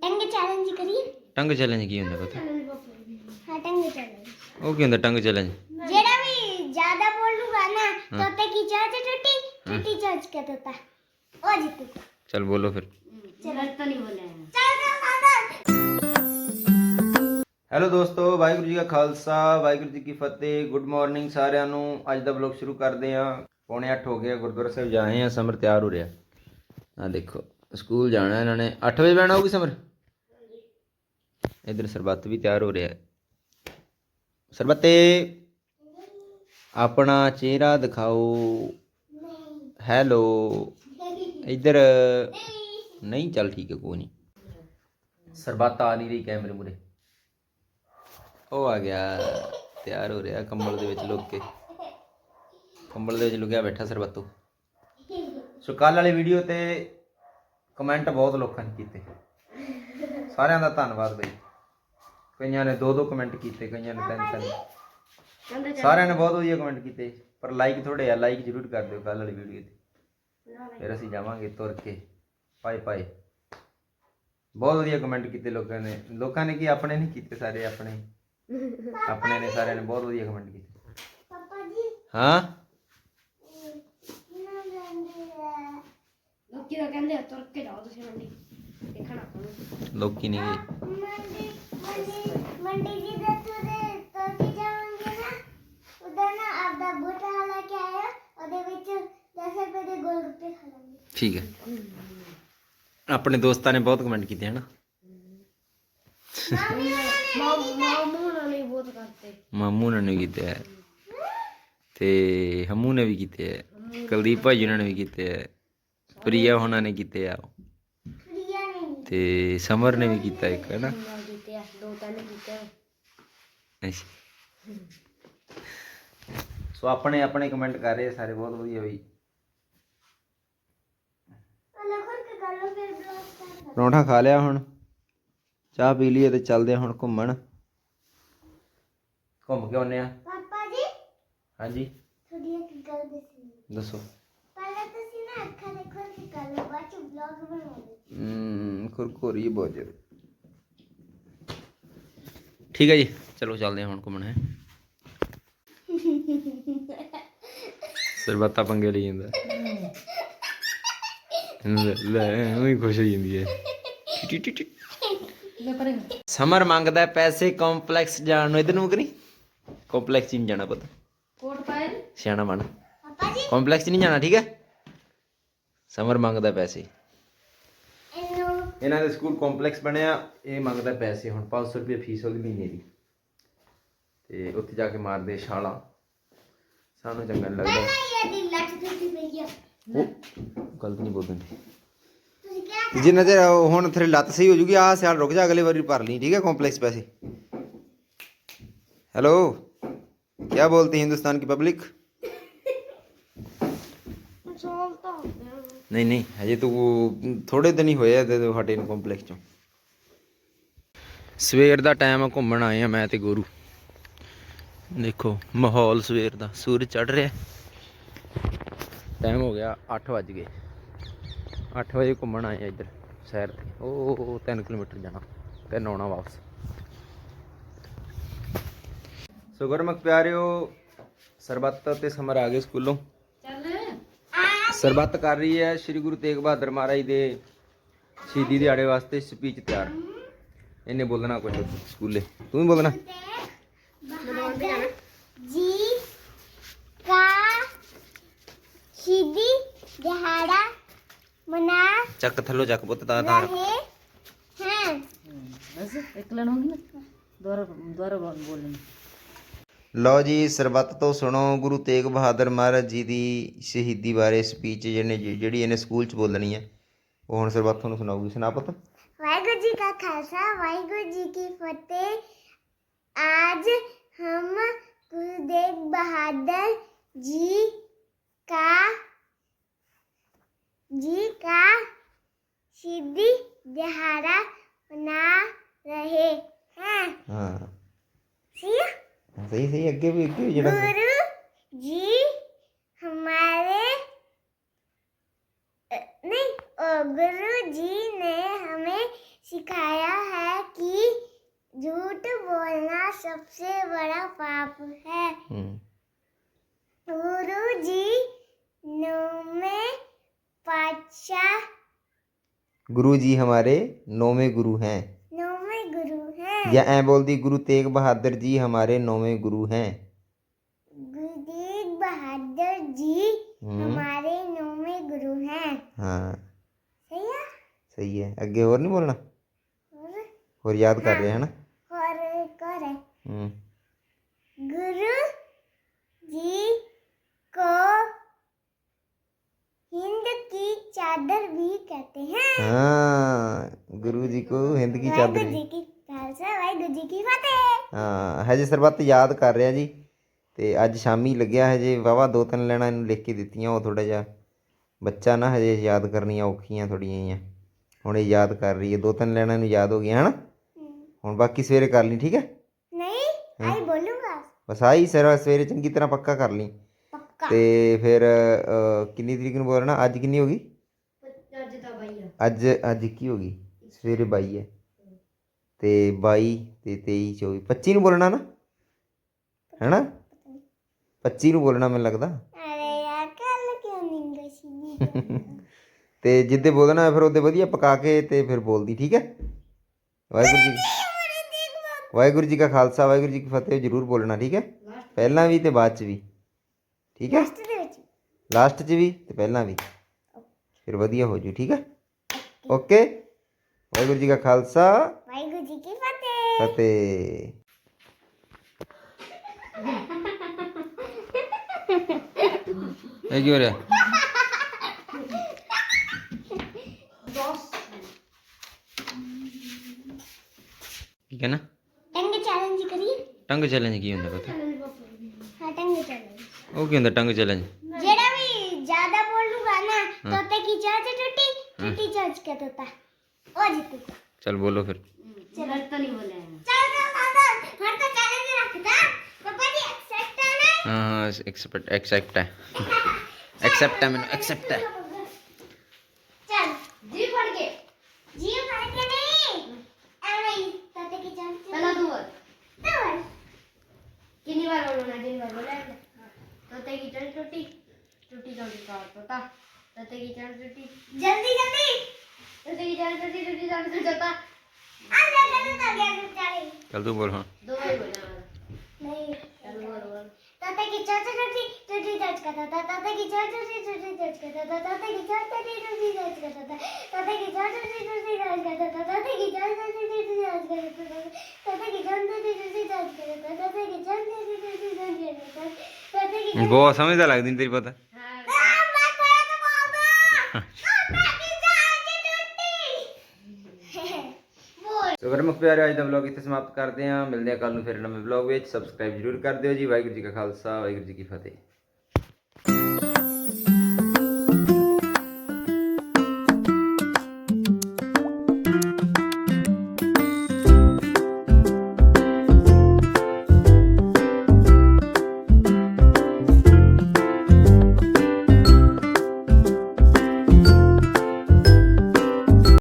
ਟੰਗ ਚੈਲੰਜ ਕਰੀਏ ਟੰਗ ਚੈਲੰਜ ਕੀ ਹੁੰਦਾ ਪਤਾ ਹਾਂ ਟੰਗ ਚੈਲੰਜ ਉਹ ਕੀ ਹੁੰਦਾ ਟੰਗ ਚੈਲੰਜ ਜਿਹੜਾ ਵੀ ਜ਼ਿਆਦਾ ਬੋਲ ਲੂਗਾ ਨਾ ਤੋਤੇ की चाच टूटी टूटी चाच का तोता वो जीतेगा ਚਲ ਬੋਲੋ ਫਿਰ चल तो नहीं बोले चल चल ਹੈਲੋ ਦੋਸਤੋ ਵਾਹਿਗੁਰੂ ਜੀ ਕਾ ਖਾਲਸਾ ਵਾਹਿਗੁਰੂ ਜੀ ਕੀ ਫਤਿਹ ਗੁੱਡ ਮਾਰਨਿੰਗ ਸਾਰਿਆਂ ਨੂੰ ਅੱਜ ਦਾ ਵਲੌਗ ਸ਼ੁਰੂ ਕਰਦੇ ਹਾਂ ਪੌਣੇ 8 ਹੋ ਗਏ ਆ, ਗੁਰਦੁਆਰਾ ਸਾਹਿਬ ਜਾਏ ਆ ਸਮਰ ਤਿਆਰ ਹੋ ਰਿਹਾ ਆ ਦੇਖੋ ਸਕੂਲ ਜਾਣਾ ਇਹਨਾਂ ਨੇ 8 ਵਜੇ ਬਹਿਣਾ ਹੋਊਗੀ ਸਮਰ ਇਧਰ ਸਰਬੱਤ ਵੀ ਤਿਆਰ ਹੋ ਰਿਹਾ ਹੈ। ਸਰਬੱਤੇ, ਆਪਣਾ ਚਿਹਰਾ ਦਿਖਾਓ। ਹੈਲੋ। ਇਧਰ, ਨਹੀਂ, ਚੱਲ ਠੀਕ ਹੈ, ਕੋਈ ਨਹੀਂ। ਸਰਬੱਤ ਆ ਨਹੀਂ ਰਹੀ ਕੈਮਰੇ ਮੂਰੇ ਉਹ ਆ ਗਿਆ, ਤਿਆਰ ਹੋ ਰਿਹਾ ਕੰਬਲ ਦੇ ਵਿੱਚ ਲੁੱਕ ਕੇ। ਕੰਬਲ ਦੇ ਵਿੱਚ ਲੁਕਿਆ ਬੈਠਾ ਸਰਬੱਤੋ ਸੋ ਕੱਲ ਵਾਲੀ ਵੀਡੀਓ ਤੇ ਕਮੈਂਟ ਬਹੁਤ ਲੋਕਾਂ ਨੇ ਕੀਤੇ। ਸਾਰਿਆਂ ਦਾ ਧੰਨਵਾਦ ਬਈ। ਕਈਆਂ ਨੇ ਦੋ ਦੋ ਕਮੈਂਟ ਕੀਤੇ ਕਈਆਂ ਨੇ ਤਿੰਨ ਤਿੰਨ ਸਾਰਿਆਂ ਨੇ ਬਹੁਤ ਵਧੀਆ ਕਮੈਂਟ ਕੀਤੇ। ਪਰ ਲਾਈਕ ਥੋੜੇ ਆ ਲਾਈਕ ਜ਼ਰੂਰ ਕਰ ਦਿਓ ਕੱਲ ਵਾਲੀ ਵੀਡੀਓ ਤੇ। ਫਿਰ ਅਸੀਂ ਜਾਵਾਂਗੇ ਤੁਰ ਕੇ। ਪਾਏ ਪਾਏ ਬਹੁਤ ਵਧੀਆ ਕਮੈਂਟ ਕੀਤੇ ਲੋਕਾਂ ਨੇ। ਲੋਕਾਂ ਨੇ ਕੀ ਆਪਣੇ ਨਹੀਂ ਕੀਤੇ ਸਾਰੇ ਆਪਣੇ? ਆਪਣੇ ਨੇ ਸਾਰਿਆਂ ਨੇ ਬਹੁਤ ਵਧੀਆ ਕਮੈਂਟ ਕੀਤੇ। ਹਾਂ? ਲੋਕੀ ਨਹੀਂ ਮੰਡੀ ਜੀ ਦਾ ਤੁਰੇ ਤੁਸੀਂ ਜਾਓਗੇ ਨਾ ਉਧਰ ਨਾ ਆਪਦਾ ਬੂਟਾ ਲੈ ਕੇ ਆਇਆ ਉਹਦੇ ਵਿੱਚ 10 ਰੁਪਏ ਦੇ ਗੋਲ ਗੱਪੇ ਖਾ ਲਾਂਗੇ। ਠੀਕ ਹੈ। ਆਪਣੇ ਦੋਸਤਾਂ ਨੇ ਬਹੁਤ ਕਮੈਂਟ ਕੀਤੇ ਹਨਾ? ਮਾਮੀ ਉਹਨਾਂ ਨੇ ਵੀ ਮਾਮੂ ਨਾਲ ਨਹੀਂ ਬਹੁਤ ਕਰਤੇ ਮਾਮੂ ਨੇ ਨਹੀਂ ਕੀਤੇ ਹੈ। ਤੇ ਹਮੂ ਨੇ ਵੀ ਕੀਤੇ ਹੈ। ਕੁਲਦੀਪ ਭਾਈ ਉਹਨਾਂ ਨੇ ਵੀ ਕੀਤੇ ਹੈ। ਪ੍ਰਿਆ ਉਹਨਾਂ ਨੇ ਕੀਤੇ ਆ। ਪ੍ਰਿਆ ਤੇ ਸਮਰ ਨੇ ਵੀ ਕੀਤਾ ਇੱਕ ਹਨਾ? ਸੋ ਆਪਣੇ ਆਪਣੇ ਕਮੈਂਟ ਕਰ ਰਹੇ ਸਾਰੇ ਬਹੁਤ ਵਧੀਆ ਬਈ। ਪਰੌਂਠਾ ਖਾ ਲਿਆ ਹੁਣ। ਚਾਹ ਪੀ ਲਈਏ ਤੇ ਚੱਲਦੇ ਆ ਹੁਣ ਘੁੰਮਣ। ਘੁੰਮ ਕੇ ਆਉਨੇ ਆ। ਪਾਪਾ ਜੀ? ਹਾਂਜੀ। ਥੋੜੀ ਇੱਕ ਗੱਲ ਦੱਸਣੀ। ਦੱਸੋ। ਪਹਿਲਾਂ ਤੁਸੀਂ ਨਾ ਅੱਖਾਂ ਦੇ ਖੋਲ ਕੇ ਕਰ ਲਓ ਬਾਅਦ ਚ ਬਲੌਗ ਬਣਾਓਗੇ ਹਮ ਕੁਰਕੁਰੀ ਬਹੁਤ ਜ਼ਰੂਰ ਠੀਕ ਹੈ ਜੀ। ਚਲੋ ਚੱਲਦੇ ਹਾਂ ਹੁਣ ਘੁੰਮਣ ਹੈ। ਸਰਬੱਤਾ ਪੰਗੇ ਲਈ ਜਾਂਦਾ। ਲੈ ਉਹੀ ਖੁਸ਼ ਹੋ ਜਾਂਦੀ ਹੈ। ਸਮਰ ਮੰਗਦਾ ਹੈ ਪੈਸੇ ਕੰਪਲੈਕਸ ਜਾਣ ਨੂੰ। ਇਧਰ ਨੂੰ ਕਰੀ ਕੰਪਲੈਕਸ ਨਹੀਂ ਜਾਣਾ ਪਤਾ। ਕੋਟ ਨੇ? ਸਿਆਣਾ ਬਣ। ਪਾਪਾ ਜੀ। ਕੰਪਲੈਕਸ ਨਹੀਂ ਜਾਣਾ ਠੀਕ ਹੈ? ਸਮਰ ਮੰਗਦਾ ਪੈਸੇ। ਇਹਨੂੰ ਦੇ ਸਕੂਲ ਕੰਪਲੈਕਸ ਬਣਿਆ ਇਹ ਮੰਗਦਾ ਪੈਸੇ। ਹੁਣ 500 ਰੁਪਏ ਫੀਸ ਉਹਦੀ ਮਹੀਨੇ ਦੀ। ਤੇ ਉੱਥੇ ਜਾ ਕੇ ਮਾਰਦੇ ਛਾਲਾਂ ਸਾਨੂੰ ਚੰਗਾ ਨਹੀਂ ਲੱਗਦਾ ਪਹਿਲਾਂ ਇਹ ਦੀ ਲੱਤ ਟੁੱਟੀ ਪਈ ਆ ਉਹ ਗਲਤ ਨਹੀਂ ਬੋਲਦੇ ਤੁਸੀਂ ਕਿਹਾ ਜਿੰਨਾ ਚਿਰ ਉਹ ਹੁਣ ਤੇਰੀ ਲੱਤ ਸਹੀ ਹੋ ਜੂਗੀ ਆਹ ਸਿਆਲ ਰੁਕ ਜਾ ਅਗਲੇ ਵਾਰੀ ਭਰ ਲਈ ठीक है कॉम्प्लेक्स पैसे हेलो क्या बोलती है हिंदुस्तान की पब्लिक ਸੋਲ ਤਾਂ ਹੁੰਦੇ ਆ। ਨਹੀਂ ਨਹੀਂ ਹਜੇ ਤੂੰ ਥੋੜੇ ਦਿਨ ਹੀ ਹੋਏ ਆ ਤੇ ਤੂੰ ਹਟੇ ਨੂੰ ਕੰਪਲੈਕਸ ਚੋਂ ਸਵੇਰ ਦਾ ਟਾਈਮ ਆ ਘੁੰਮਣ ਆਏ ਆ ਮੈਂ ਤੇ ਗੁਰੂ ਦੇਖੋ, ਮਾਹੌਲ ਸਵੇਰ ਦਾ, ਸੂਰਜ ਚੜ ਰਿਹਾ ਟਾਈਮ ਹੋ ਗਿਆ 8 ਵੱਜ ਗਏ। 8 ਵਜੇ ਘੁੰਮਣ ਆਏ ਇੱਧਰ, ਸੈਰ ਤੇ। ਉਹ 3 ਕਿਲੋਮੀਟਰ ਜਾਣਾ ਤੇ ਆਉਣਾ ਵਾਪਸ। ਸੋ ਗੁਰਮੁਖ ਪਿਆਰਿਓ, ਸਰਬੱਤ ਤੇ ਸਮਰ ਆ ਗਏ ਸਕੂਲੋਂ। ਸਰਬੱਤ ਕਰ ਰਹੀ ਹੈ ਸ੍ਰੀ ਗੁਰੂ ਤੇਗ ਬਹਾਦਰ ਮਹਾਰਾਜ ਦੇ ਸ਼ਹੀਦੀ ਦਿਹਾੜੇ ਵਾਸਤੇ ਸਪੀਚ ਤਿਆਰ। ਇਹਨੇ ਬੋਲਣਾ ਕੁਝ ਸਕੂਲੇ। ਤੂੰ ਵੀ ਬੋਲਣਾ ਬਹਾਦਰ ਜੀ ਕਾ ਸ਼ਹੀਦੀ ਦਿਹਾੜਾ ਮਨਾ ਚੱਕ ਥੱਲੋ ਚੱਕ ਪੁੱਤ ਤਾਂ ਤਾਂ ਰੱਖ। ਰਹੇ ਹਾਂ ਬਸ ਇੱਕ ਲਣ ਹੋਗੀ ਨਾ ਦੁਆਰਾ ਦੁਆਰਾ ਬੋਲਣੀ ਲਓ ਜੀ ਸਰਬੱਤ ਤੋਂ ਸੁਣੋ ਗੁਰੂ ਤੇਗ ਬਹਾਦਰ ਮਹਾਰਾਜ ਜੀ ਦੀ ਸ਼ਹੀਦੀ ਬਾਰੇ ਸਪੀਚ ਜਿਹਨੇ ਜਿਹੜੀ ਇਹਨੇ ਸਕੂਲ 'ਚ ਬੋਲਣੀ ਹੈ ਉਹ ਹੁਣ ਸਰਬੱਤ ਤੁਹਾਨੂੰ ਸੁਣਾਊਗੀ ਸੁਣਾ ਪੁੱਤ वाहिगुरु जी का खालसा वाहिगुरु जी की फतेह आज हम गुरु तेग बहादुर जी का जी का सीधी दहाड़ा बना रहे हैं। हाँ। सही सही सही अगे भी अगे भी जड़ा गुरु जी हमारे नहीं ओ गुरु जी ने हमें सिखाया है कि झूठ बोलना सबसे बड़ा पाप है। हम्म। गुरु जी नौ में गुरु जी हमारे नौवे गुरु हैं। नौवे गुरु हैं। या ऐ बोल दी गुरु तेग बहादुर जी हमारे नौवे गुरु हैं। गुरु तेग बहादुर जी हम्म। हमारे नौवे गुरु हैं। हाँ। सही है? सही है। अगे और नहीं बोलना? और, और याद कर हाँ। रहे हैं ना? और कर चादर भी कहते हैं ਹਾਂ ਗੁਰੂ ਜੀ ਕੋ ਹਿੰਦ ਕੀ ਚਾਦਰ वाहिगुरु जी की खालसा वाहिगुरु जी की फतेह ਹਾਂ ਹਜੇ ਸਰਬੱਤ ਯਾਦ ਕਰ ਰਿਹਾ ਜੀ ਤੇ ਅੱਜ ਸ਼ਾਮੀ ਲੱਗਿਆ ਹਜੇ ਵਾਵਾ ਦੋ ਤਿੰਨ ਲੈਣਾ ਇਹਨੂੰ ਲਿਖ ਕੇ ਦਿੱਤੀਆਂ ਉਹ ਥੋੜਾ ਜਿਹਾ ਬੱਚਾ ਨਾ ਹਜੇ ਯਾਦ ਕਰਨੀਆਂ ਔਖੀਆਂ ਥੋੜੀਆਂ ਆ ਹੁਣ ਇਹ ਯਾਦ ਕਰ ਰਹੀ ਹੈ ਦੋ ਤਿੰਨ ਲੈਣਾ ਇਹਨੂੰ ਯਾਦ ਹੋ ਗਈਆਂ ਹਨਾ ਹੁਣ ਬਾਕੀ ਸਵੇਰੇ ਕਰ ਲਈ ਠੀਕ ਹੈ नहीं आई बोलूंगा ਬਸ ਆਹੀ ਸਰ ਸਵੇਰੇ ਚੰਗੀ ਤਰ੍ਹਾਂ ਪੱਕਾ ਕਰ ਲਈ पक्का ਤੇ ਫਿਰ ਅ, ਕਿੰਨੀ ਤਰੀਕ ਨੂੰ ਬੋਲਣਾ ਅੱਜ ਕਿੰਨੀ ਹੋ ਗਈ ਅੱਜ ਤਾਂ ਬਾਈ ਆ ਅੱਜ ਅੱਜ ਕੀ ਹੋ ਗਈ ਸਵੇਰੇ 22 ਹੈ। ਤੇ 22 ਤੇ 23 24 25 ਨੂੰ ਬੋਲਣਾ ਨਾ? ਹੈਨਾ? 25 ਨੂੰ ਬੋਲਣਾ ਮੈਨੂੰ ਲੱਗਦਾ। ਅਰੇ ਯਾਰ ਕੱਲ ਕਿਉਂ ਨਹੀਂ ਗਈ ਤੇ ਜਿੱਦੇ ਬੋਲਣਾ ਫਿਰ ਉਹਦੇ ਵਧੀਆ ਪਕਾ ਕੇ ਤੇ ਫਿਰ ਬੋਲਦੀ ਠੀਕ ਹੈ? ਵਾਹਿਗੁਰੂ ਜੀ ਵਾਹਿਗੁਰੂ ਜੀ ਕਾ ਖਾਲਸਾ। ਵਾਹਿਗੁਰੂ ਜੀ ਕੀ ਫਤਿਹ ਜਰੂਰ ਬੋਲਣਾ ਠੀਕ ਹੈ? ਪਹਿਲਾਂ ਵੀ ਤੇ ਬਾਅਦ ਚ ਵੀ ਠੀਕ ਹੈ? ਲਾਸਟ ਚ ਵੀ ਤੇ ਪਹਿਲਾਂ ਵੀ। ਫਿਰ ਵਧੀਆ ਹੋ ਜੂ ਠੀਕ ਹੈ? ਓਕੇ ਵਾਹਿਗੁਰੂ ਜੀ ਕਾ ਖਾਲਸਾ ਵਾਹਿਗੁਰੂ ਜੀ ਕੀ ਫਤਿਹ ਫਤਿਹ ਇਹ ਕੀ ਹੋ ਰਿਹਾ ਕੀ ਕਹਿਣਾ ਟੰਗ ਚੈਲੰਜ ਕਰੀਏ ਟੰਗ ਚੈਲੰਜ ਕੀ ਹੁੰਦਾ ਪਤਾ ਹਾਂ ਟੰਗ ਚੈਲੰਜ ਉਹ ਕੀ ਹੁੰਦਾ ਟੰਗ ਚੈਲੰਜ ਜਿਹੜਾ ਵੀ ਜ਼ਿਆਦਾ ਬੋਲੂਗਾ ਨਾ ਤੋਤੇ ਕੀ ਚਾਚ ਟੁੱਟੀ ਟੁੱਟੀ ਚਾਚ ਕੇ ਤੋਤਾ ਉਹ ਜਿੱਤੂਗਾ ਚਲ ਬੋਲੋ ਫਿਰ ਚਲ ਤਾਂ ਨਹੀਂ ਬੋਲਿਆ ਚੱਲ ਚੱਲ ਚੱਲ ਹਰ ਤਾਂ ਚੈਲੰਜ ਰੱਖਦਾ ਪਾਪਾ ਜੀ ਐਕਸੈਪਟ ਹੈ ਨਾ ਹਾਂ ਹਾਂ ਐਕਸੈਪਟ ਐਕਸੈਪਟ ਹੈ ਐਕਸੈਪਟ ਹੈ ਮੈਨੂੰ ਐਕਸੈਪਟ ਹੈ ਚੱਲ ਜੀ ਫੜ ਕੇ ਜੀ ਫੜ ਕੇ ਨਹੀਂ ਐਵੇਂ ਹੀ ਤੋਤੇ ਕੀ ਚਾਚ ਪਹਿਲਾਂ ਤੂੰ ਬੋਲ ਤੂੰ ਕਿੰਨੀ ਵਾਰ ਬੋਲਣਾ ਜਿੰਨੀ ਵਾਰ ਬੋਲਿਆ ਤੋਤੇ ਕੀ ਚੜ ਟੁੱਟੀ ਟੁੱਟੀ ਚੌਂਕੀ तते की जान टूटी जल्दी जल्दी तते की जान टूटी टूटी जान का जाता अंदर चलो तो गया बेचारे चल तू बोल हां दो ही बोला नहीं चल बोल बोल तते की जान टूटी टूटी जान का जाता तते की जान टूटी टूटी जान का जाता तते की जान टूटी टूटी जान का जाता तते की जान टूटी टूटी जान का जाता तते की जान टूटी टूटी जान का जाता तते की जान टूटी टूटी जान का जाता तते की जान टूटी टूटी जान का जाता बहुत समझदार लगती तेरी पता ਸੋ ਫਿਰ ਮੁਖ ਪਿਆਰੇ, ਅੱਜ ਦਾ ਵਲੌਗ ਇੱਥੇ ਸਮਾਪਤ ਕਰਦੇ ਹਾਂ। ਮਿਲਦੇ ਹਾਂ ਕੱਲ ਨੂੰ ਫਿਰ ਨਵੇਂ ਵਲੌਗ ਵਿੱਚ। ਸਬਸਕ੍ਰਾਈਬ ਜ਼ਰੂਰ ਕਰ ਦਿਓ ਜੀ। ਵਾਹਿਗੁਰੂ ਜੀ ਕਾ ਖਾਲਸਾ, ਵਾਹਿਗੁਰੂ ਜੀ ਕੀ ਫਤਿਹ।